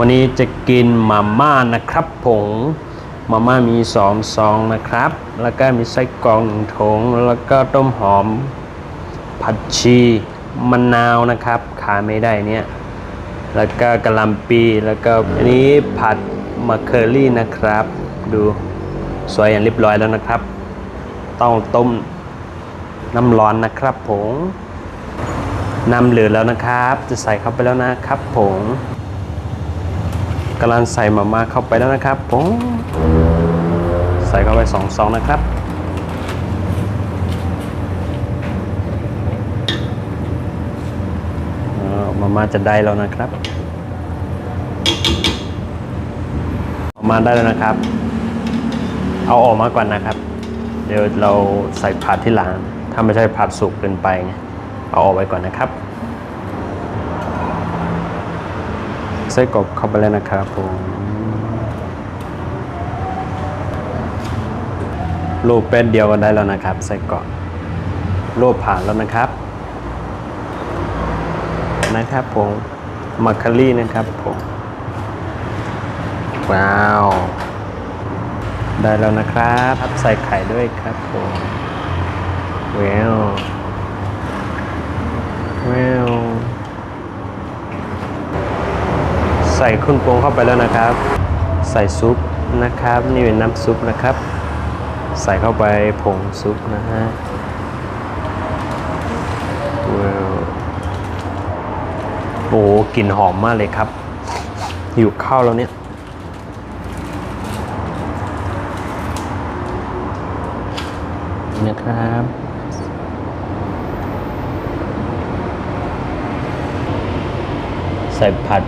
วันนี้จะกินมาม่านะครับผงมาม่ามีสองซองนะครับ แล้วก็มีไส้กรอกหนึ่งถุง แล้วก็ต้มหอม ผัดชีมะนาวนะครับขาดไม่ได้เนี่ย แล้วก็กะหล่ำปีแล้วก็อันนี้ผัดมะเคอรี่นะครับ ดูสวยอย่างเรียบร้อยแล้วนะครับ ต้องต้มน้ำร้อนนะครับผงน้ำเหลือแล้วนะครับ จะใส่เข้าไปแล้วนะครับผง กำลังใส่มาม่าเข้าไปแล้วนะครับผงใส่เข้าไปสองซองนะครับอ่ามาม่าจะได้แล้วนะครับมาม่าได้แล้วนะครับ เอาออกมาก่อนนะครับ เดี๋ยวเราใส่ผัดที่หลัง ถ้าไม่ใช่ผัดสุกเกินไป เอาออกไว้ก่อนนะครับใส่กรอบเข้าไปแล้วนะครับผมรูปเป็นเดียวก็ได้แล้วนะครับใส่กรอบรูปผ่านแล้วนะครับ นะครับผมมัคคารี่นะครับผมว้าว ได้แล้วนะครับใส่ไข่ด้วยครับผมว้าวว้าว ใส่เครื่องปรุงเข้าไปแล้วนะครับ ใส่ซุปนะครับ นี่เป็นน้ำซุปนะครับ ใส่เข้าไปผงซุปนะฮะว้าวโอ้กลิ่นหอมมากเลยครับหิวข้าวแล้วเนี่ยนะครับใส่ผัด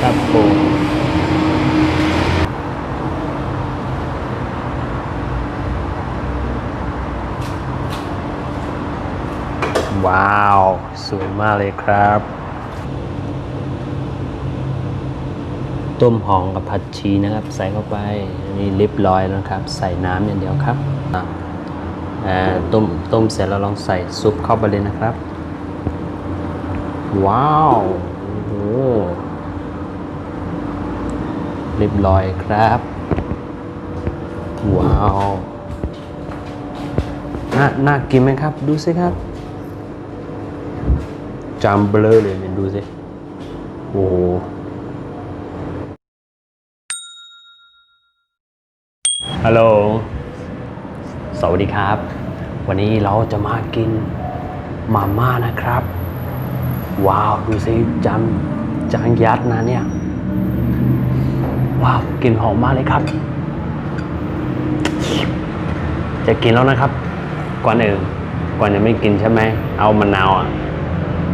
ครับผมว้าว สวยมากเลยครับ ต้มหอมกับผัดชีนะครับ ใส่เข้าไปนี่เรียบร้อยแล้วครับ ใส่น้ำอย่างเดียวครับต้มต้มเสร็จแล้วลองใส่ซุปเข้าไปเลยนะครับ ว้าวโอ้ เรียบร้อยครับ ว้าว น่าน่ากินไหมครับ ดูสิครับจามเบลอเลยเนี่ยดูสิ โอ้โหฮัลโหล สวัสดีครับ วันนี้เราจะมากินมาม่านะครับ ว้าว ดูสิจำจางยัดนะเนี่ย ว้าวกลิ่นหอมมากเลยครับ จะกินแล้วนะครับ ก่อนอื่นก่อนจะไม่กินใช่ไหม เอามะนาวอะ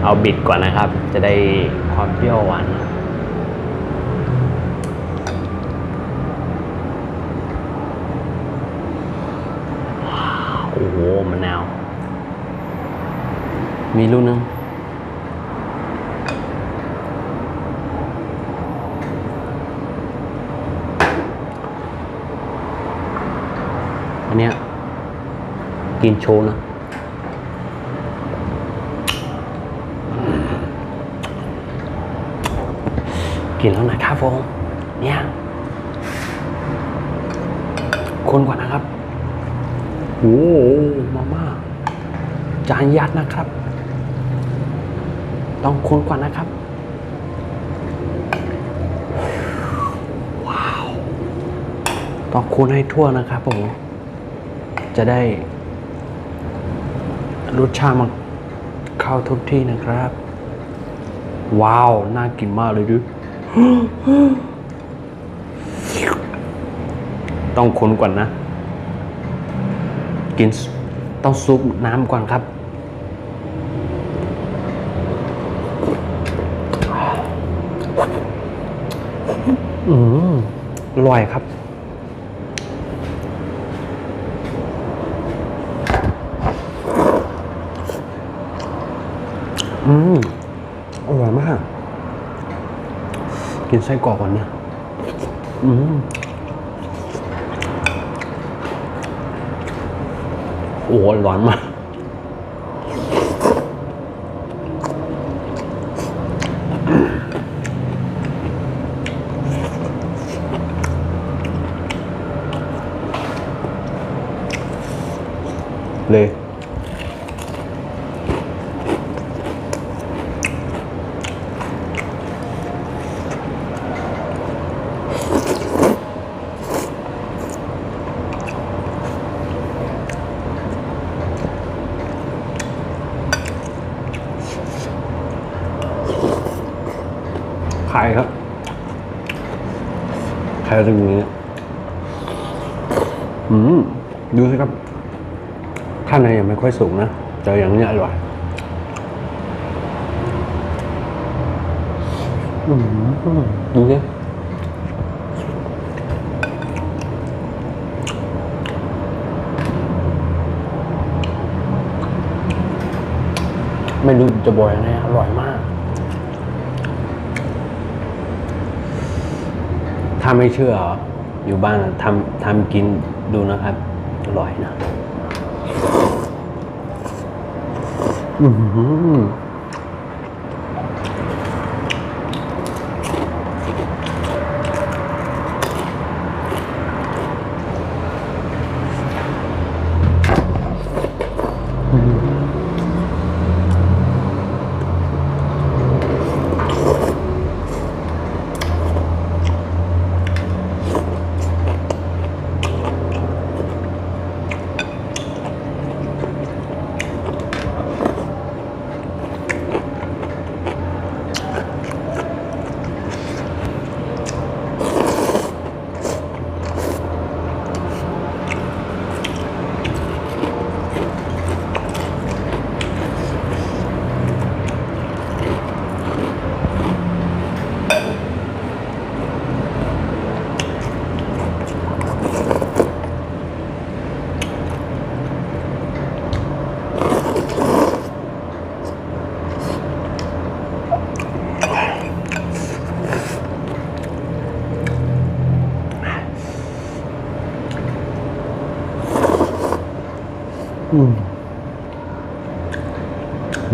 เอาบิดก่อนนะครับ จะได้ความเปรี้ยวหวานโอ้โหมะนาว มีลูกนึง อันเนี้ย กินโชว์นะกินแล้วนะครับผมเนี่ยคนกว่านะครับโอ้มาม่าจานยัดนะครับ ต้องคนก่อนะครับว้าวต้องคนให้ทั่วนะครับผม จะได้ รสชาติมันเข้าทุกที่นะครับ ว้าว น่ากินมากเลยดูต้องคนก่อนนะ กินต้องซุปน้ำก่อนครับ อืมอร่อยครับ อืมอร่อยมาก กินไส้กรอกก่อนเนี่ยอืมโอ้โหร้อนมาก ไข่ตรงนี้ อืม ดูสิครับ ข้างในยังไม่ค่อยสุกนะ แต่อย่างนี้อร่อยดูสิไม่รู้จะบอกยังไงอร่อยมาก ถ้าไม่เชื่ออยู่บ้านทำทำกินดูนะครับ อร่อยนะ อือ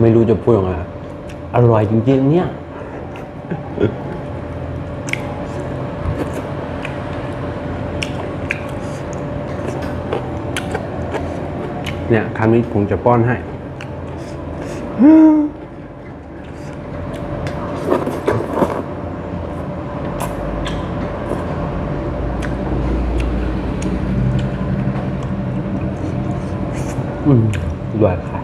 ไม่รู้จะพูดยังไงอร่อยจริงๆ เนี่ย เนี่ยคำนี้ผมจะป้อนให้ อืมด้วยค่ะ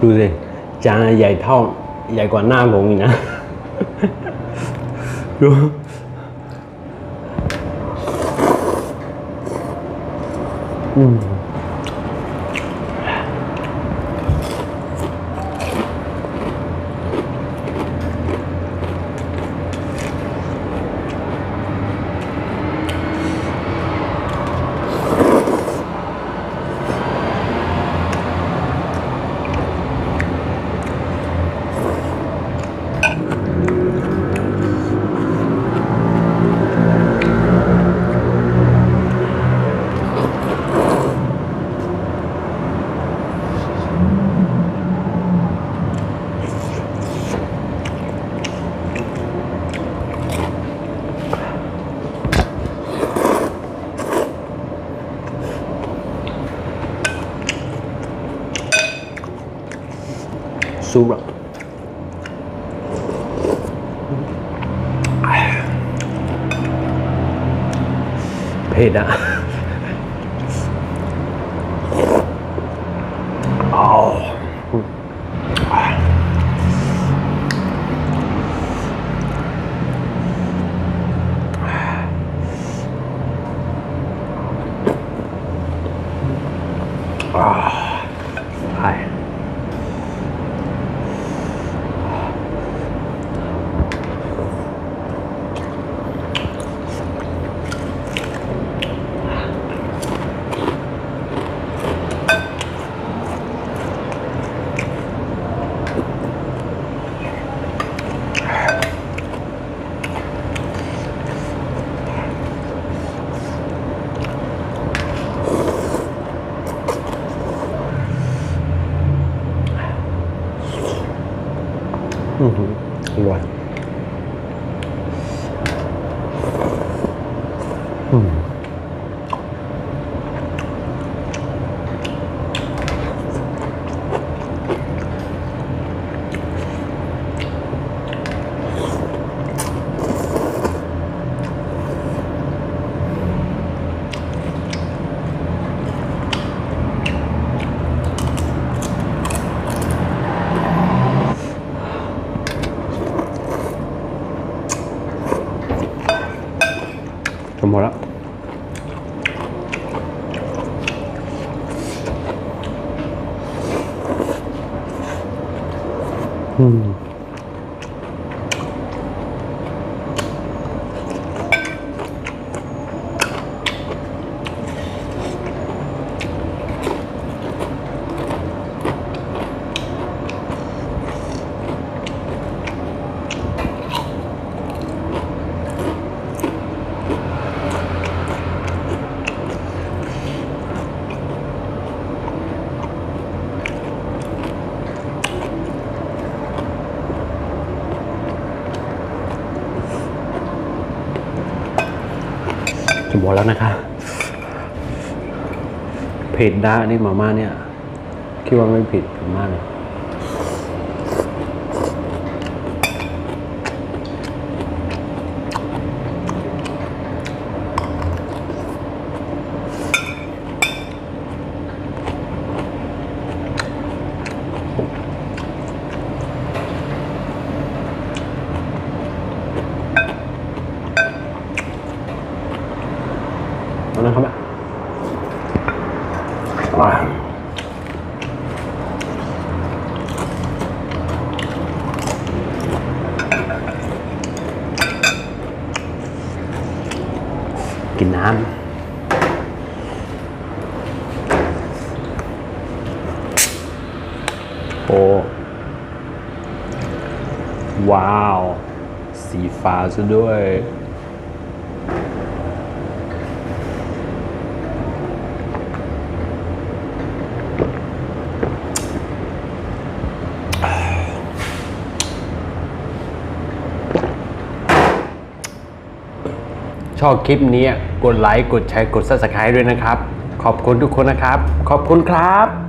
ดูสิจานใหญ่เท่า ใหญ่กว่าหน้าผมอีกนะ ดูอืม ซุปอะเผ็ดอะอ้า อื มดแล้วนะคะ เผ็ดด้านี่มาม่าเนี่ย คิดว่าไม่ผิดมาม่ากเลย เอานะครับแม่ อ่ากินน้ำโอ้ว้าว สีฟ้าซะด้วย ชอบคลิปนี้กดไลค์ กดแชร์ กด subscribe ด้วยนะครับ ขอบคุณทุกคนนะครับ ขอบคุณครับ